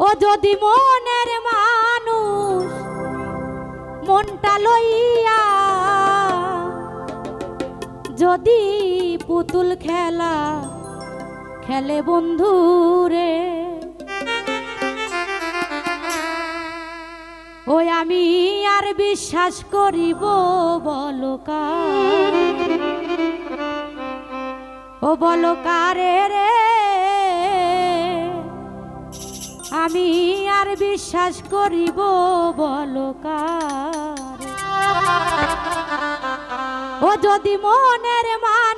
ও যদি মনের মানুষ মনটা লইয়া, যদি পুতুল খেলা খেলে বন্ধুরে, ওই আমি আর বিশ্বাস করিব বলো কার ও বলো কারে রে আর বিশ্বাস করিব বলকার ও যদি মনের মানুষ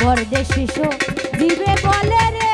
পরদেশি দেশ বলে রে